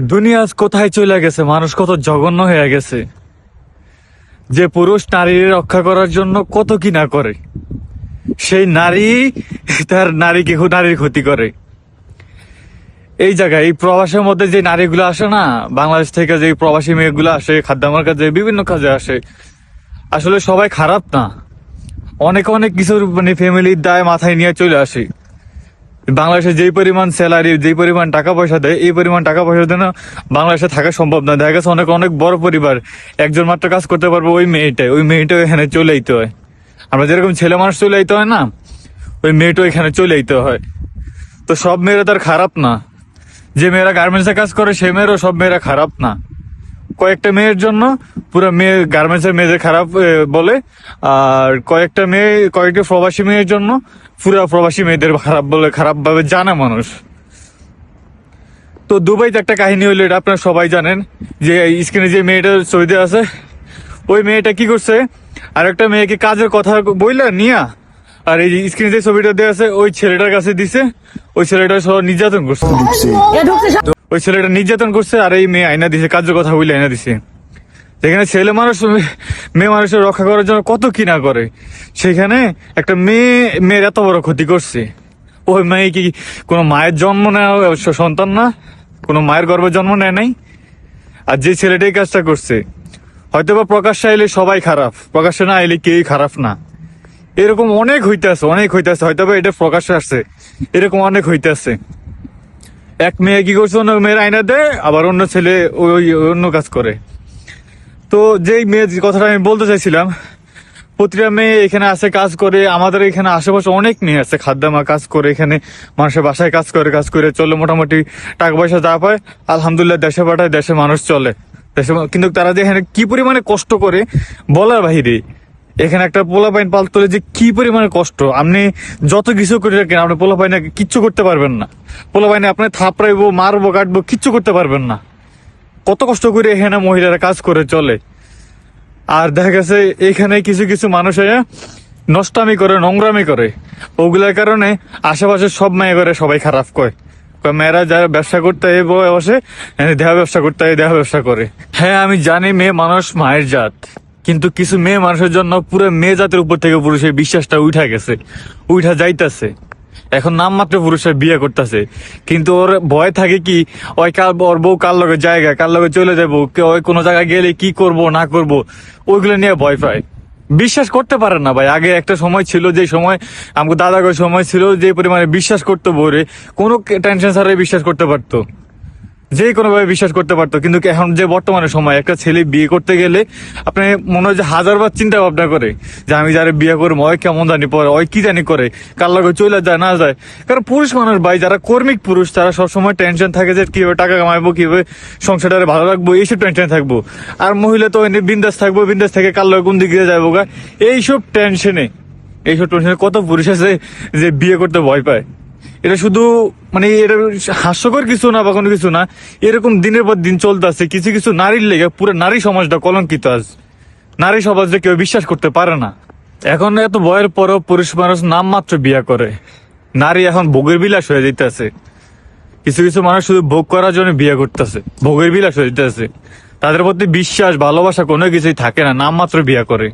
দুনিয়া কোথায় চলে গেছে? মানুষ কত জঘন্য হয়ে গেছে। যে পুরুষ নারীর রক্ষা করার জন্য কত কি না করে। সেই নারী, তার নারীকে নারীর ক্ষতি করে। এই জায়গায়, এই প্রবাসের মধ্যে যে নারীগুলো আসে না, বাংলাদেশ থেকে যে প্রবাসী মেয়েগুলো আসে খাদ্যামার কাজে, বিভিন্ন কাজে আসে, আসলে সবাই খারাপ না। অনেক অনেক কিছুর মানে ফ্যামিলির দায় মাথায় নিয়ে চলে আসে। বাংলাদেশে যেই পরিমাণ স্যালারি যেই পরিমাণ টাকা পয়সা দেয়, এই পরিমাণ টাকা পয়সা দেয় না বাংলাদেশে থাকা সম্ভব না। দেখা গেছে অনেক অনেক বড় পরিবার একজন মাত্র কাজ করতে পারব ওই মেয়েটাই ওই মেয়েটাও এখানে চলে আইতে হয়। আমরা যেরকম ছেলে মানুষ চলে আইতে হয় না, ওই মেয়েটাও এখানে চলে আইতে হয়। তো সব মেয়েরা তার খারাপ না। যে মেয়েরা গার্মেন্টসে কাজ করে, সে মেয়েরও সব মেয়েরা খারাপ না। কয়েকটা মেয়ের জন্য, পুরো মেয়ে গার্মেন্টসের মেয়েদের খারাপ বলে, আর কয়েকটা মেয়ে, কয়েকটা প্রবাসী মেয়ের জন্য, পুরো প্রবাসী মেয়েদের খারাপ বলে খারাপ ভাবে জানে মানুষ। তো দুবাইতে একটা কাহিনী হইল এটা, আপনারা সবাই জানেন, যে স্ক্রিনে যে মেয়েটার ছবিতে আছে, ওই মেয়েটা কি করছে আর একটা মেয়েকে কাজের কথা বইলা নিয়া, আর এই স্ক্রিনে যে ছবিটা দেওয়া আছে, ওই ছেলেটার কাছে দিছে, ওই ছেলেটা সব নির্যাতন করছে। ওই ছেলেটা নির্যাতন করছে আর এই মেয়ে আইনা দিছে, কাজের কথা বলে আইনা দিছে। যেখানে ছেলে মানুষ, মেয়ে মানুষের রক্ষা করার জন্য কত কি না করে, সেখানে একটা মেয়ে, মেয়ের এত বড় ক্ষতি করছে। ওই মেয়ে কি কোনো মায়ের জন্ম নেওয়া সন্তান না? কোনো মায়ের গর্ভে জন্ম নেয় নাই? আর যে ছেলেটাই কাজটা করছে হয়তো বা প্রকাশ্যে আইলে সবাই খারাপ প্রকাশ্যে না আইলে কেউই খারাপ না। এরকম অনেক হইতে আছে অনেক হইতে আছে হয়তো বা এটা প্রকাশ্যে আসছে, এরকম অনেক হইতে আছে এক মেয়ে কি করছে, অন্য মেয়ের আয়না দেয় আবার অন্য ছেলে ওই অন্য কাজ করে। তো যেই মেয়ে কথাটা আমি বলতে চাইছিলাম, প্রতিটা মেয়ে এখানে আসে, কাজ করে, আমাদের এখানে আশেপাশে অনেক মেয়ে আছে খাদ্যামা কাজ করে, এখানে মানুষের বাসায় কাজ করে কাজ করে, চলে মোটামুটি টাকা পয়সা যা পায়, আলহামদুলিল্লাহ দেশে পাঠায়, দেশে মানুষ চলে। দেশে কিন্তু তারা যে এখানে কি পরিমাণে কষ্ট করে, বলার বাহিরে এখানে একটা পোলা পাইন পালতে হলে যে কি পরিমাণে কষ্ট? আপনি যত কিছু করে রাখেন, আপনি পোলা পাইনে কিচ্ছু করতে পারবেন না। পোলা পাইনে আপনি থাপড়াইবো, মারবো, কাটবো, কিচ্ছু করতে পারবেন না। কত কষ্ট করে এখানে মহিলারা কাজ করে, চলে। আর দেখা গেছে, এখানে কিছু কিছু মানুষ নষ্টামি করে, নোংরামি করে। ওগুলার কারণে আশেপাশে সব মেয়ে করে সবাই খারাপ কয়। মেয়েরা যারা ব্যবসা করতে বসে দেহা ব্যবসা করতে দেহ ব্যবসা করে। হ্যাঁ আমি জানি, মেয়ে মানুষ মায়ের জাত। কিন্তু কিছু মেয়ে মানুষের জন্য পুরো মেয়ে জাতের উপর থেকে পুরুষের বিশ্বাসটা উঠা গেছে, উঠা যাইতাছে। এখন নামমাত্র পুরুষের বিয়ে করতেছে। কিন্তু ওর ভয় থাকে কি, ওই কাল ওর বউ কার লগে জায়গা, কার লগে চলে যাব ওই কোনো জায়গায় গেলে কি করব, না করব, ওইগুলো নিয়ে ভয় পায়। বিশ্বাস করতে পারে না ভাই। আগে একটা সময় ছিল যে সময়, আমাকে দাদাগো সময় ছিল যে পরিমাণে বিশ্বাস করতে বলে কোনো টেনশন ছাড়াই বিশ্বাস করতে পারতো। যে কোনো ভাবে বিশ্বাস করতে পারতো। কিন্তু এখন যে বর্তমানে সময়, একটা ছেলে বিয়ে করতে গেলে আপনি মনে হয় যে হাজারবার চিন্তা ভাবনা করে যে আমি যারা বিয়ে করব, ওই কেমন জানি পরে, ওই কি জানি করে, কার লগে চলে যায়, না যায়। কারণ পুরুষ মানুষ ভাই, যারা কর্মিক পুরুষ, তারা সবসময় টেনশন থাকে যে কীভাবে টাকা কামাইবো, কীভাবে সংসারটারে ভালো রাখব, এইসব টেনশন থাকব। আর মহিলা তো এমনি বিন্দাস থাকব, বিন্দাস থেকে কার লগে কোন দিকে যাব গা? এইসব টেনশনে এইসব টেনশনে কত পুরুষ আছে যে বিয়ে করতে ভয় পায়? এটা শুধু মানে এটা হাস্যকর কিছু না বা কোনো কিছু না। এরকম দিনের পর দিন চলতেছে, কিছু কিছু নারীর লেগে পুরো নারী সমাজটা কলঙ্কিত আজ। নারী সমাজে কেউ বিশ্বাস করতে পারে না। এখন এত বয়ের পরও পুরুষ মানুষ নামমাত্র বিয়ে করে। নারী এখন ভোগের বিলাস হয়ে যেতেছে কিছু কিছু মানুষ শুধু ভোগ করার জন্য বিয়ে করতেছে, ভোগের বিলাস হয়ে যেতেছে তাদের প্রতি বিশ্বাস, ভালোবাসা কোনো কিছুই থাকে না, নামমাত্র বিয়ে করে।